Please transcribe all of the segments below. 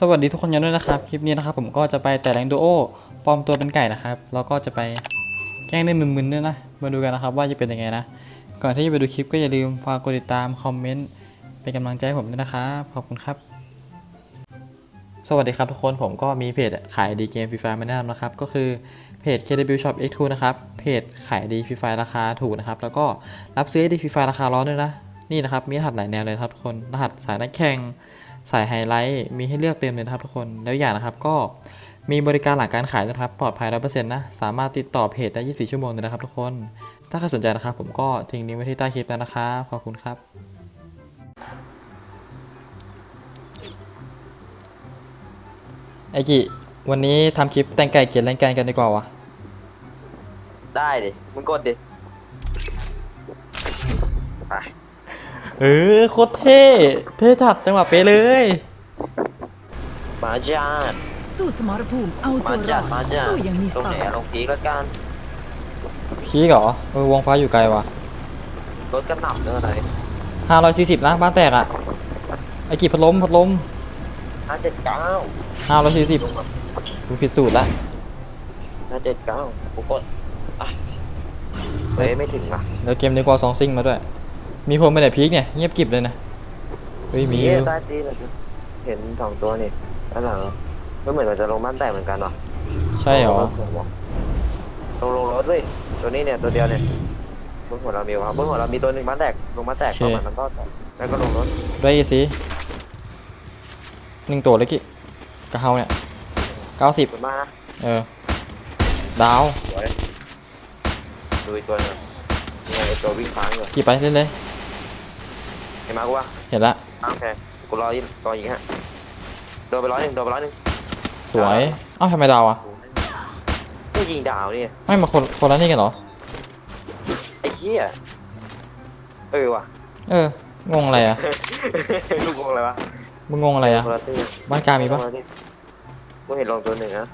สวัสดีทุกคนกันด้วยนะครับ คลิปนี้นะครับผมก็จะไปแต่แรงดูโอปลอมตัวเป็นไก่นะครับแล้วก็จะไปแกล้งเล่นมึนๆด้วยนะ มาดูกันนะครับว่าจะเป็นยังไงนะ ก่อนที่จะไปดูคลิปก็อย่าลืมฝากกดติดตามคอมเมนต์เป็นกำลังใจให้ผมด้วยนะครับ ขอบคุณครับ สวัสดีครับทุกคนผมก็มีเพจขายดีเกมฟรีไฟมาแนะนำนะครับ ก็คือเพจ KW Shop X2 นะครับ เพจขายดีฟรีไฟราคาถูกนะครับ แล้วก็รับซื้อดีฟรีไฟราคาร้อนด้วยนะ นี่นะครับมีรหัสหลายแนวเลยครับทุกคน รหัสสายนักแข่ง สายไฮไลท์มีให้เลือกเต็มเลยนะครับทุกคนแล้วอย่างนะครับก็มีบริการหลังการขายนะครับ ปลอดภัยร้อเปอร์เซ็นต์นะ สามารถติดต่อเพจได้ 24 ชั่วโมงเลยนะครับทุกคน ถ้าใครสนใจนะครับ ผมก็ทิ้งลิงก์ไว้ที่ใต้คลิปแล้วนะครับ ขอบคุณครับ ไอกิวันนี้ทำคลิปแต่งไก่เกียรเล่นกันกันดีกว่าวะ ได้ดิ มึงกดดิ ไป เออโคตรเท่เท่จัดจังหวะเป๊ะเลยมาจาดสู้สมรภูมิเอามาตัวรจาอดดมาจาดสู้อย่างมีสตรงไตไหนล์อะลงพีกแล้วกันพีกเหรอเออวงฟ้าอยู่ไกลว่ะรถกระหน่ำเรื่องอะไรห้าร้อยสี่สิบนะบ้านแตกอะไอกิพัดลมพัดลมห้าเจ็ดเก้าห้าร้อยสี่สิบดูผิดสูตรละห้าเจ็ดเก้ากูกดอะเฮ้ยไม่ถึงว่ะเดี๋ยวเกมนี้กว่าสองซิงมาด้วย มีคนไปไหนพีกเนี่ยเงียบกริบเลยนะเฮ้ยมีเฮ้ยใต้ตีนเลยเห็นสองตัวนี่ด้านหลังก็เหมือนมันจะลงบ้านแตกเหมือนกันว่ะใช่เหรอลงลงรถเว้ยตัวนี้เนี่ยตัวเดียวเนี่ยบนหัวเรามีวะบนหัวเรามีตัวหนึ่งบ้านแตกลงบ้านแตกโอเคเข้ามามันก็แตกแล้วก็ลงรถได้ยี่สิหนึ่งตัวเลยกิกระเฮาเนี่ยเก้าสิบขอบคุณมากนะเออดาวสวยดูอีกตัวหนึงนี่ไงไอ้ตัววิ่งค้างอยู่กี่ไปเล่นเลย เห็นไหมกูว่าเห็นละโอเคกูรอยิงรอยิงฮะโดนไปร้อยหนึ่งโดนไปร้อยหนึ่งสวยเอ้าทำไมดาวอะไม่ยิงดาวนี่ไม่มาคนคนละนี่กันเหรอไอ้เหี้ยเออว่ะเอองงอะไรอะลูกงงอะไรวะมึงงงอะไรอะคนละตีบ้านกลางมีปะคนละตีกูเห็นลงตัวหนึ่งนะ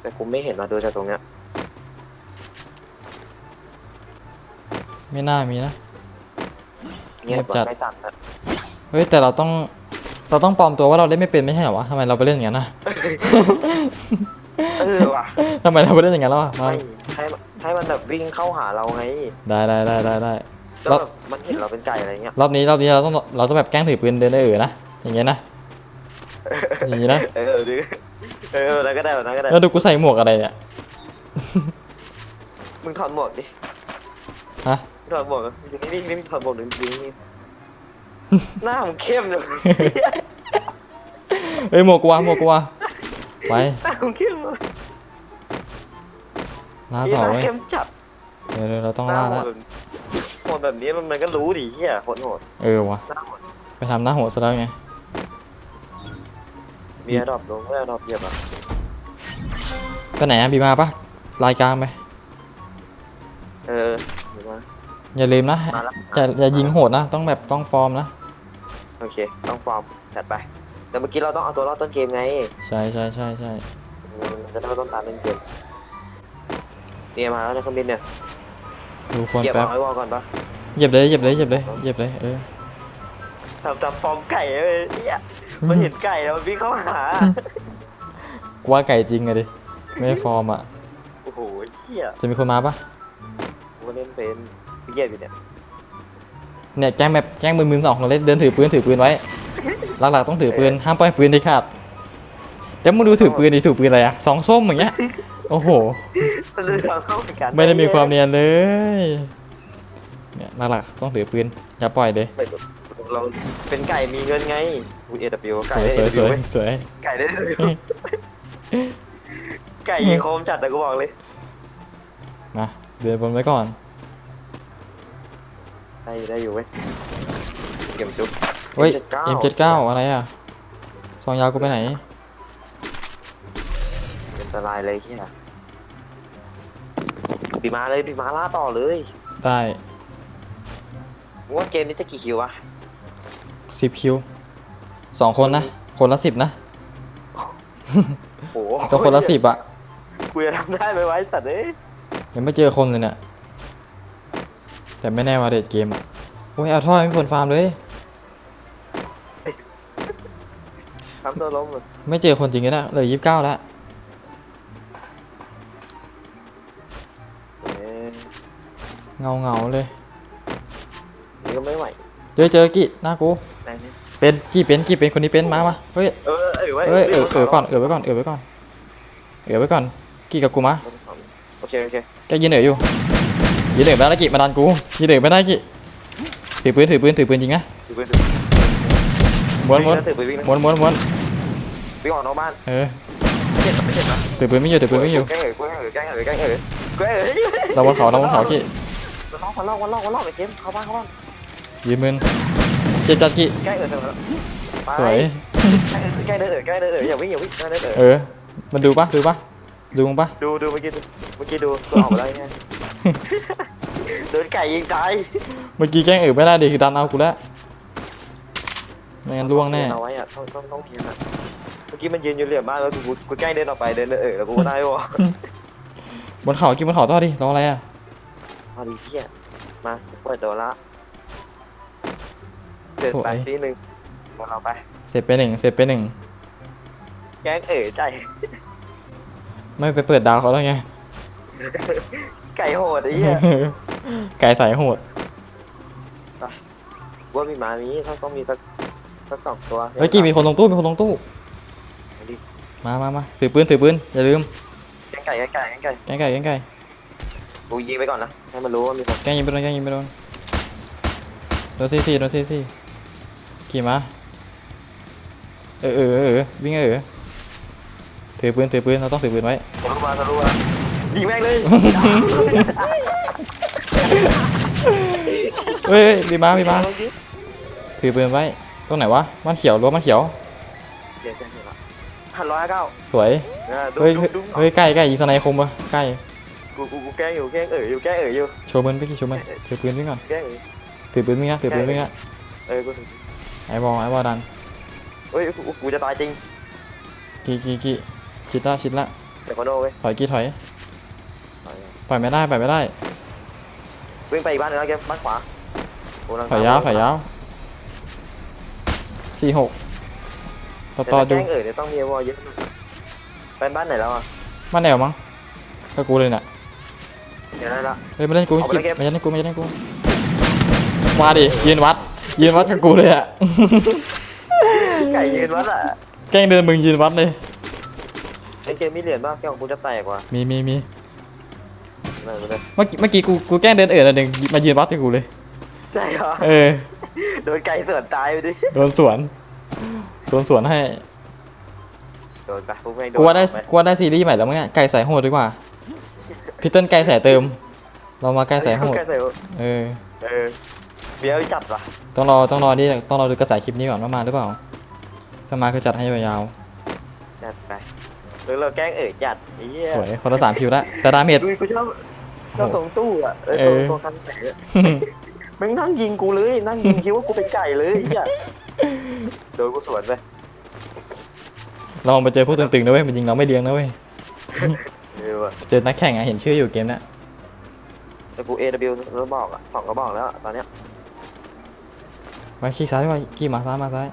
แต่กูไม่เห็นมาดูจากตรงเนี้ยไม่น่ามีนะ เงียบเงียบจัดว่ะไม่สั่นนะเฮ้ยแต่เราต้องเราต้องปลอมตัวว่าเราเล่นไม่เป็นไม่ใช่เหรอวะทำไมเราไปเล่นอย่างนั้นนะเออว่ะทำไมเราไปเล่นอย่างนั้นแล้วอะมาไม่ให้มันให้มันแบบวิ่งเข้าหาเราไงได้ได้ได้ได้ได้แล้วรอบแบบมันเห็นเราเป็นไก่อะไรเงี้ยรอบนี้รอบนี้เราต้องเราต้องแบบแกล้งถือปืนเดินได้เออนะอย่างเงี้ยนะอย่างงี้นะเออดิเออแล้วก็ได้แบบนั้นก็ได้แล้วดูกูใส่หมวกอะไรเนี่ยมึงถอดหมวกดิฮะ ถอดหมวกอยู่นี่นี่ถอดหมวกหนึ่งทีนี่หน้ามึงเข้มเลยเฮ้ยหมวกกูวะหมวกกูวะไปหน้ามึงเข้มเลยล่านี่ต่อหน้าเว้ยเข้มจัดเดี๋ยวเดี๋ยวเราต้องหน้าล่าโหแล้วดโหดแบบนี้มันมันก็รู้ดิเฮียโหดโหดเออวะหน้าโหดไปทำหน้าโหดซะแล้วไงมีอดอบลงไม่อดอบเหยียบอะก็ไหนอะบีมาปะรายกลางไปเออเห็นไหม อย่าลืมนะมาแล้วอย่าอย่ายิงโหดนะ ต้องแบบต้องฟอร์มนะ โอเค ต้องฟอร์มจัดไป แต่เมื่อกี้เราต้องเอาตัวรอดต้นเกมไงใช่ใช่ใช่ใช่มันจะได้ไม่ต้องตามเล่นเกมเนี่ยมาแล้วในเครื่องบินเนี่ยดูคนเหยียบแป๊บเอาไว้วอลก่อนปะเหยียบเลยเหยียบเลยเหยียบเลยเหยียบเลยเออทำทำฟอร์มไก่เลยเนี่ยมันเห็นไก่แล้วมันวิ่งเข้าหากูว่าไก่จริงอะดิไม่ได้ฟอร์มอะโอ้โหเชี่ยจะมีคนมาปะกูเล่นเป็น พี่เกียรอยู่เนี่ยเนี่ยแกล้งแบบแกล้งมือมือสองคนเล่นเดินถือปืนถือปืนไว้ หลักๆต้องถือปืนห้ามปล่อยปืนเด็ดขาดแต่มึงดูถือปืนดิถือปืนอะไรอะสองส้มอย่างเงี้ยโอ้โห มันเลยทำเข้าเหมือนกันไม่ได้มีความเนียนเลยเนี่ยหลักๆต้องถือปืนอย่าปล่อยเลยไม่เราเป็นไก่มีเงินไงกูเอวไก่สวยได้สวยสวยเว้ยสวยไก่ได้เลยไก่โคมจัดแต่กูบอกเลยมาเดินบนไว้ก่อน ได้อยู่ได้อยู่เว้ยเก็บจุ๊บเฮ้ย M79 M79 อะไรอะซองยาวกูไปไหนอันตรายเลยเฮียปีมาเลยปีมาล่าต่อเลยได้มึงว่าเกมนี้จะกี่คิววะ10คิวสองคนนะ คนละสิบนะโอ้โหก็คนละสิบอะกูจะทำได้ไหมวะไอ้สัตว์เอ้ยยังไม่เจอคนเลยเนี่ย แต่ไม่แน่ว่าเดทเกมอะโอ้ยเอาท่อให้มีคนฟาร์มเลย ทำตัวล้มเลยไม่เจอคนจริงเลยนะเหลยยี่สิบเก้าแล้วเอ๊ะเงาเงาๆเลยนี่ก็ไม่ไหวเจอเจอกี่หน้ากูไหนนี่เป็นกี่เป็นกี่เป็นคนนี้เป็นมามาเฮ้ยเออเออไว้เอ้ยเออเออก่อนเออไว้ก่อนเออไว้ก่อนเออไว้ก่อนกี่กับกูมา โอเคโอเคแกยืนเอ๋ออยู่ ยืนเอ๋อไม่ได้แล้วกี่มาดันกูยืนเอ๋อไม่ได้กี่ถือปืนถือปืนถือปืนจริงนะถือปืนถือม้วนม้วนถือปืนวิ่งนะม้วนม้วนม้วนวิ่งออกนอกบ้านเออไม่เจ็บไม่เจ็บนะถือปืนไม่อยู่ถือปืนไม่อยู่แกล้งเอ๋ยแกล้งเอ๋ยแกล้งเอ๋ยแกล้งเอ๋ยแกล้งเอ๋ยเราบนเขาเราบนเขากี่วันลอกวันลอกวันลอกวันลอกไอ้เกมเข้าบ้านเข้าบ้านยืนมือเจ็ดจัดกี่แกล้งเอ๋ยเสร็จแล้วไปสวยแกล้งเดินเอ๋ยแกล้งเดินเอ๋ยอย่าวิ่งอย่าวิ่งแกล้งเดินเอ๋ยเออมันดูปะดูปะดูมึงปะดูดูเมื่อกี้ดูเมื่อกี้ดูตัวออกมาได้ไง โดนไก่ยิงตายเมื่อกี้แกล้งเอ๋อไม่ได้ดิคือดันเอากูแล้วไม่งั้นล่วงแน่ เอาไว้อะต้องต้องต้องเพียงอะเมื่อกี้มันยืนอยู่เหลี่ยมมากแล้วกูกูแกล้งเดินออกไปเดินเอ๋ยแล้วกูก็ได้วะบนเขากินบนเขาต่อดิรออะไรอะพอดีพี่อะมาเปิดโดนละเสร็จไปทีหนึ่งมาเราไป เสร็จไปหนึ่งเสร็จไปหนึ่งแกล้งเอ๋ยใจไม่ไปเปิดดาวเขาแล้วไง ไก่โหดไอ้เหี้ยไก่สายโหด ว่ามีหมามีถ้าต้องมีสักสักสองตัวเฮ้ยกี่มีคนลงตู้มีคนลงตู้เอาดิมามามาถือปืนถือปืนอย่าลืมแกล้งไก่แกล้งไก่แกล้งไก่แกงไก่แกงไก่กูยิงไปก่อนนะให้มันรู้ว่ามีคนแกงยิงไปโดนแกงยิงไปโดนโดนซีซีโดนซีซีขี่มาเออเออเออเออวิ่งเออถือปืนถือปืนเราต้องถือปืนไว้ ทะลุมาทะลุมา ยิงแม่งเลยเฮ้ยเฮ้ยมีมามีมาถือปืนไว้ตรงไหนวะมันเขียวรั้วมันเขียวเดี๋ยวเดี๋ยวเดี๋ยวหันร้อยเก้าสวยเออดูเฮ้ยดูเฮ้ยดูเฮ้ยใกล้ใกล้ยิงสไนคมปะใกล้กูกูกูแกล้งอยู่แกล้งเอ๋ยอยู่แกล้งเอ๋ยอยู่โชว์ปืนไปกี่โชว์ปืนถือปืนวิ่งก่อนแกล้งเอ๋ยถือปืนวิ่งนะถือปืนวิ่งนะเออกูถึงไอ้บอลไอ้บอลดันเฮ้ยกูกูจะตายจริงกี่กี่กี่ชิดละชิดละเดี๋ยวขอโดนเว้ยถอยกี่ ถอยปล่อยไม่ได้ปล่อยไม่ได้วิ่งไปอีกบ้านหนึงแล้วแกบ้านขวากูกำลังถอยยาวถอยยาวสี่หกต่อต่อแต่ดูถ้าแกล้งเอ๋ยเนี่ยต้องมีวอลเยอะหน่อยไปบ้านไหนแล้วอะมาแนวมั้งก็กูเลยน่ะเดี๋ยวได้ละ เฮ้ยมาเล่นกูเอาไปคิดเลยเกม มาเล่นกูมาเล่นกูมาดิยืนวัด ยืนวัดกับกูเลยอะ ไก่ยืนวัดอะแกล้งเดินมึงยืนวัดเลย ไอเกมมีเหรียญบ้างแกของกูจะแตกว่ะมีมีมี นั่นเลยเมื่อกี้เมื่อกี้กูกูแกล้งเดินเอ๋อหนึ่งมายืนวัดกับกูเลย ใช่เหรอเออ โดนไก่เสือนตายไปดิโดนสวน โดนสวนให้ โดนไปพวกแม่งโดนกูว่าได้ไหมกูว่าได้ซีรีส์ใหม่แล้วมั้งเนี่ยไก่สายโหดดีกว่าพีเติ้ลไก่สายเติม เรามาไก่สายโหด ไก่ใส่โหดเออ เออเบี้ยจัดว่ะต้องรอต้องรอนี่ต้องรอดูกระแสคลิปนี้ก่อนว่ามาหรือเปล่า ถ้ามาก็จัดให้ยาวจัดไปหรือเราแกล้งเอ๋ยจัดไอ้เหี้ยๆสวยคนละสามคิวละแต่ดาเมจ ดูกูชอบ ชอบตรงตู้อะเออเอตรงอตรงคันแสงอะแมึงนั่งยิงกูเลยนั่งยิงคิดว่ากูเป็นไก่เลยไอ้เหี้ยโดนกูสวนไปลองไปเจอพวกตึงๆนะเว้ยมันยิงเราไม่เลี้ยงนะเว้ยเออว่ะเจอนักแข่งอะเห็นชื่ออยู่เกมเนี้ยแต่กู AW แล้วบอกอะสองกระบอกแล้วอะตอนเนี้ยไว้ชี้ซ้ายไว้กี่มาซ้ายมาซ้าย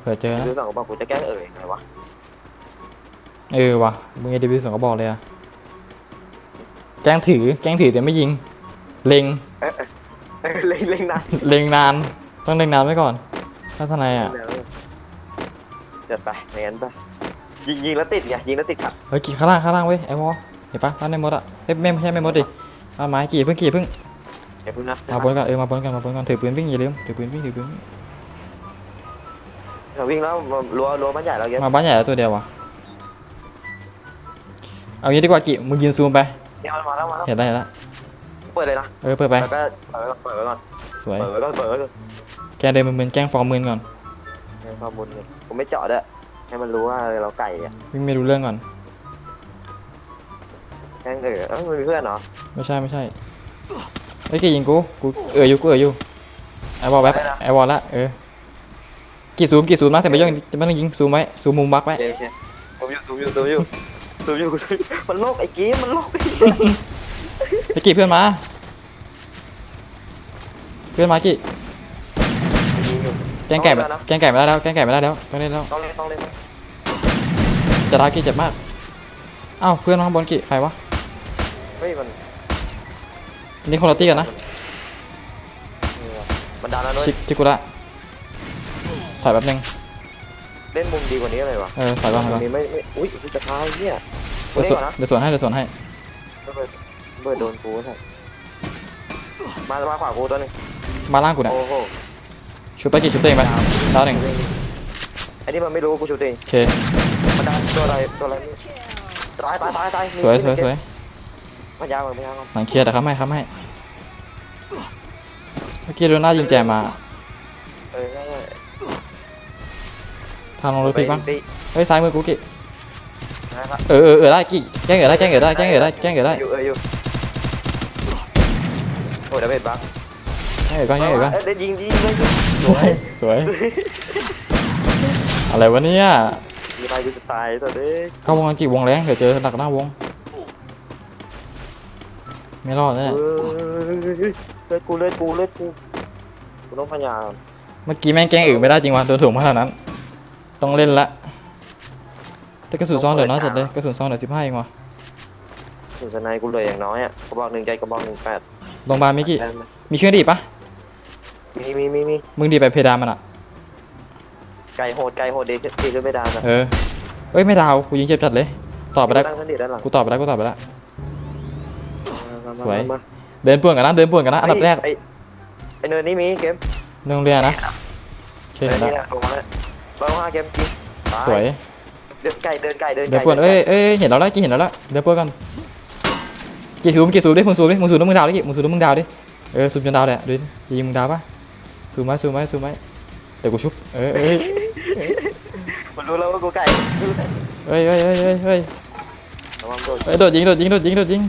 เผื่อเจอนะ ดูสองกระบอกกูจะแกล้งเอ๋ยไงวะ เออว่ะมึงเอดบิวสองก็บอกเลยอะ แกล้งถือ แกล้งถือแต่ไม่ยิง เล็ง เออเออเล่นเล่นนะเล็งนาน ต้องเล็งนานไว้ก่อนถ้าทนายอะจัดไปอย่างนั้นไปยิงยิงแล้วติดไงยิงแล้วติดขัดเฮ้ยกี่ข้างล่างข้างล่างเว้ยไอ้วอเห็นปะบ้านในมดอะเอ้ยไม่ไม่ใช่ไม่มดดิบ้านไม้กี่เพิ่งกี่เพิ่งเดี๋ยวพึ่งนะมาบนก่อนเออมาบนก่อนมาบนก่อนถือปืนวิ่งอย่าลืมถือปืนวิ่งถือปืนวิ่งเราวิ่งแล้วมารัวรัวมันใหญ่แล้วเยอะมาบ้านใหญ่แล้วตัวเดียววะเอางี้ดีกว่ากี่มึงยืนซูมไป เนี่ยมันมาแล้วมาแล้วเห็นได้วเห็นแล้วเปิดเลยนะเออเปิดไปแล้วก็เปิดไว้ก่อนสวยเปิดไว้ก่อนเปิดไว้ก่อนแกเดินมึนๆแกล้งฟอร์มมึนก่อนให้ข้อมูลเนี่ยผมไม่เจาะด้วยให้มันรู้ว่าเราไก่อะวิ่งไม่รู้เรื่องก่อนแค่เออเอ้ามันมีเพื่อนเหรอไม่ใช่ไม่ใช่เฮ้ยกี่ยิงกูกูเอออยู่กูเอออยู่ไอ้บอลแป๊บไอ้บอลละเออกี่ซูมกี่ซูมนะแต่ไม่ต้องไม่ต้องยิงซูมไว้ซูมมุมบักไว้โอเคโอเคผมอยู่ซูมอยู่ซูมอยู่ ซูมอยู่ซูมอยู่มันโลกไอ้กี้มันโลกไอ้กี้ไอ้กี่เพื่อนมา เพื่อนมากี่ยิงอยู่แกงไก่ต้องเล่นแล้วนะแกงไก่ไม่ได้แล้วแกงไก่ไม่ได้แล้วต้องเล่นแล้วต้องเล่นต้องเล่นไหมจะดากิเจ็บมากเอ้าเพื่อนข้างบนกิใครวะเฮ้ยมันนี่คนละตี้กันนะนี่ว่ะมันดันแล้วด้วยชิชิกุระถอยแป๊บนึง เล่นมุมดีกว่านี้เลยวะเออถอยบ้างถอยมุมบ้างนี้ไม่ไม่อุ้ยอุ้ยจะท้ายเนี่ยกูเดี๋ยวเล่นสวนก่อนนะเดี๋ยวสวนให้เดี๋ยวสวนให้เบิร์ดเบิร์ดโดนกูใช่มามาขวากูตัวหนึงมาล่างกูเนี่ยโอ้โหชุบไปกี่ชุบตัวเองไปดาวหนึ่งไอ้นี่มันไม่รู้กูชูตัวเองโอเคมันดันตัวอะไรตัวอะไรนี่ตายตายตายตายสวยสวยสวยมันยาวมันยาวหลังเคลียร์แต่ครับไม่ครับไม่เมื่อกี้โดนหน้ายิงแจมมาเออง่าย ทางลงรถๆพลิกบ้างไปเฮ้ยซ้ายมือกูกินะครับเออเออเออได้กี่แกล้งเออได้แกล้งเออได้แกล้งเออได้แกล้งเออได้อยู่เอออยู่โอ้ยเดี๋ยวเบ็ดบังแกล้งเออก่อนแกล้งเออก่อนเดี๋ยวยิงยิงยิงยิงสวยสวย อะไรวะเนี่ยยิงไปกูจะตายตัวเด็กเข้าวงกันกี่วงแรงเดี๋ยวเจอหนักหน้าวง ไม่รอดแน่เออเลือดกูเลือดกูเลือดกูกูต้องพยายามเมื่อกี้แม่งแกล้งอื่นไม่ได้จริงวะโดนถ่วงขนาดนั้น ต้องเล่นละ แต่กระสุนซองเดี๋ยวน้อยจัดเลยกระสุนซองเดี๋ยวสิบห้าเองวะถึงสไนกูเลยอย่างน้อยอะกระบอกหนึ่งใจกระบอกหนึ่งแปดโรงพยาบาลมิกิมีเครื่องดีดปะมีมีมีมีมึงดีดไปเพดานมันอะไก่โหดไก่โหดดีขึ้นดีขึ้นไม่ได้นะเออเอ้ยไม่ดาวกูยิงเจ็บจัดเลยตอบไปได้ตั้งทันดีด้านหลังกูตอบไปได้กูตอบไปได้มามาสวยมาเดินป่วนกันนะเดินป่วนกันนะอันดับแรกไอ้ไอ้เนินนี่มีเกมในโรงเรียนนะโอเคเนิเห็นนนี่แล้วแหละลงมาแล้ว ลงมาเกมจริงตาสวยเดินไก่เดินไก่เดินเดินไก่ป่วนเอ้ยเอ้ยเห็นแล้วละกี่เห็นแล้วละเดินป่วนกันกี่ซูมกี่ซูมดิมึงซูมดิมึงซูมแล้วมึงดาวดิกี่มึงซูมแล้วมึงดาวดิเออซูมจนดาวเลยอะดูดิยิงมึงดาวปะซูมไว้ซูมไว้ซูมไว้เดี๋ยวกูชุบเออเอ้ยมันรู้แล้วว่ากูไก่เฮ้ยเฮ้ยเฮ้ยเฮ้ยเฮ้ยระวังโดนเฮ้ยโดดยิงโดดยิงโดดยิงโดดยิง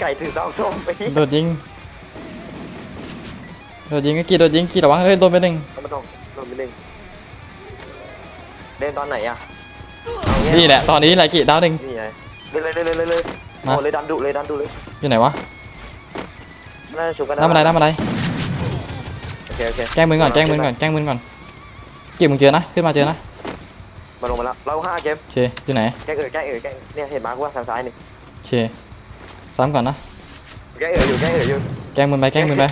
ไก่ถือเสาส้มไปโดดยิง โดดยิงกี่โดดยิงกี่ระวังเฮ้ยโดนไปหนึ่งเอามาตรงโดนไปหนึ่งเล่นตอนไหนอะเอาเงี้ยนี่แหละตอนนี้แหละกี่ดาวหนึ่ง นี่ไงเลยเลยเลยเลยเลยมาโอ้เลยดันดุเลยดันดุเลยอยู่ไหนวะน่าจะชุบกันน้ำอะไรน้ำอะไรโอเคโอเคแกล้งมือก่อนแกล้งมือก่อนแกล้งมือก่อนกี่มึงเจอนะขึ้นมาเจอนะมาลงมาแล้วเราห้าเกมโอเคอยู่ไหนแกล้งเอ๋ยแกล้งเอ๋ยแกล้งเนี่ยเห็นมาร์กว่าทางซ้ายนี่โอเคซ้ำก่อนนะแกล้งเอ๋ยอยู่แกล้งเอ๋ยอยู่แกล้งมือไปแกล้งมือไป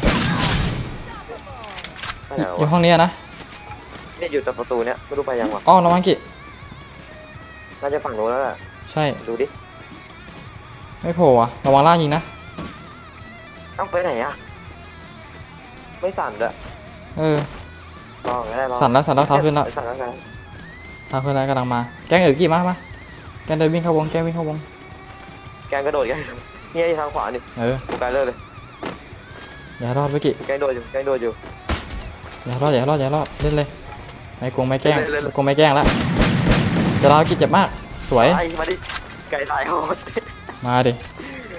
ไม่ไหนอยู่วะห้องนี้นะเนี่ยอยู่แต่ประตูเนี่ยไม่รู้ไปยังวะอ้อระวังกี่น่าจะฝั่งโน้นแล้วแหละใช่ดูดิไม่โผล่อะระวังล่างยิงนะต้องไปไหนอะไม่สั่นเลยเออรอไงได้รอสั่นแล้วสั่นแล้วเท้าขึ้นแล้วสั่นแล้วไงเท้าขึ้นแล้วกำลังมา แกล้งเออกี่มามาแกล้งเดินวิ่งเข้าวงแกล้งวิ่งเข้าวงแกงกระโดดกันเนี่ยทางขวานี่เออกูไกลเลยเลยอย่าให้รอดไปกี่แกงโดดอยู่แกงโดดอยู่ อย่าให้รอดอย่าให้รอดอย่าให้รอดเล่นเลยไม่โกงไม่แกล้งเล่นเล่นเล่นไม่โกงไม่แกล้งละจะเรากิจเจ็บมากสวยไอ้มาดิไก่ตายโหดมาดิ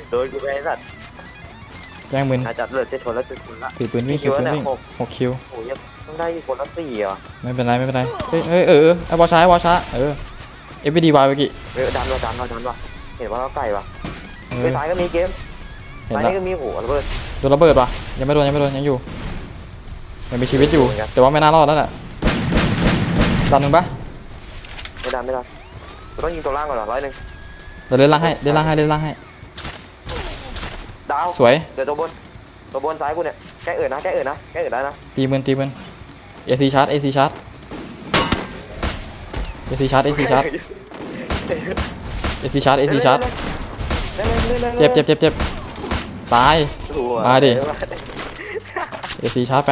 โดนกูไปไอ้สัตว์แกล้งมึนอาจจะเลือดจะชนแล้วจะชนละถือปืนวิ่งคิถือวปืนแล้ววิ่งเนี่ยหกหกคิวโอ้ยต้องได้คนละสี่เหรอไม่เป็นไรไม่เป็นไรเฮ้ยเฮ้ยเออเออไอ้บอลช้าไอ้บอลช้าเออเอฟบีดีวายไปกี่เออดันว่ะดันว่ะดันว่ะเห็นว่าเราไก่ว่ะเอไปอซ้ายก็มีเกมเห็นซ้ายละนี่ก็มีโอ้โหระเบิดโดนระเบิดปะยังไม่โดนยังไม่โดนยังอยู่ ยังมีชีวิตอยู่เหมือนกันแต่ว่าไม่น่ารอดแล้วแหละดันหนึ่งปะไม่ดันไม่ดันกูต้องยิงตัวล่างก่อนเหรอร้อยหนึ่งเดี๋ยวเล่นล่างให้เล่นล่างให้เล่นล่างให้ ดาวสวย เดี๋ยวตัวบน ตัวบนซ้ายกูเนี่ย แกเอ๋ยนะ แกเอ๋ยนะ แกเอ๋ยได้นะ ตีมืนตีมืนเอซีชาร์จเอซีชาร์จเอซีชาร์จเอซีชาร์จเอซีชาร์จเอซีชาร์จเจ็บเจ็บเจ็บเจ็บตาย มาดิเอซีชาร์จไป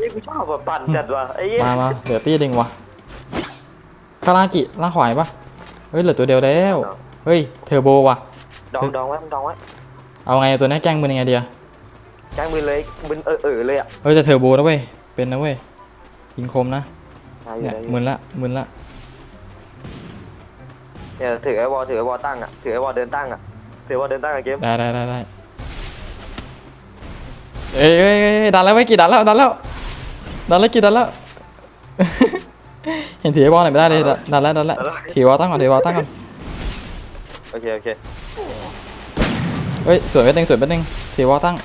ไอ้กูชอบแบบปั่นจัดว่ะไอ้เหี้ยมามาเหลือตีหนึ่งวะข้างล่างกี่ล่างขวายปะเฮ้ยเหลือตัวเดียวแล้ว เฮ้ยเทอร์โบว่ะ ดองดองไว้ดองไว้เอาไงตัวนี้แกล้งมือยังไงเดียแกล้งมือเลยมึนเออเออเลยอะเฮ้ยจะเทอร์โบนะเว้ยเป็นนะเว้ยยิงคมนะได้อยู่เนี่ยได้อยู่มึนละมึนละเนี่ยถือไอ้วอลถือไอ้วอลตั้งอะถือไอ้วอลเดินตั้งอะถือวอลเดินตั้งอะเกมได้ได้ได้ได้เอ้ยเอ้ยเอ้ยดันแล้วไม่กี่ดันแล้วดันแล้ว ดันแล้วกี่ดันแล้ว เห็นถือไอ้บอลหน่อยไม่ได้เลยดันแล้วดันแล้วถือวอลตั้งก่อนถือวอลตั้งก่อนโอเค โอเคเฮ้ยสวยไปหนึ่งสวยไปหนึ่งถือวอลตั้ง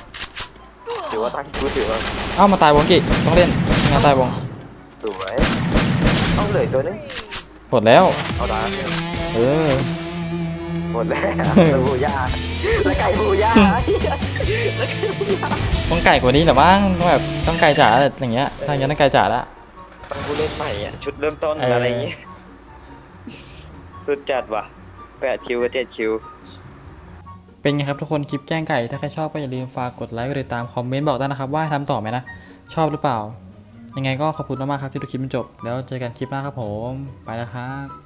ถือวว่าตั้งกูถือว่าเอ้ามาตายวงกิต้องเล่นงานตายวงสวยเอาเหลยตัวนึงหมดแล้วเอาดาเออ หมดแล้วแล้วบูย่าแล้วไก่บูย่าต้องไก่กว่านี้เหรอบ้างต้องแบบต้องไก่จ๋าอย่างเงี้ยถ้าอย่างนั้นต้องไก่จ๋าละมันผู้เล่นใหม่อะชุดเริ่มต้นเออออะไรอย่างงี้สุดจัดว่ะแปดคิวกับเจ็ดคิวเป็นไงครับทุกคนคลิปแกล้งไก่ ถ้าใครชอบก็อย่าลืมฝากกดไลค์กดติดตามคอมเมนต์บอกได้นะครับว่าให้ทำต่อไหมนะ ชอบหรือเปล่า ยังไงก็ขอบคุณมากๆครับที่ดูคลิปจนจบ แล้วเจอกันคลิปหน้าครับผม ไปแล้วครับ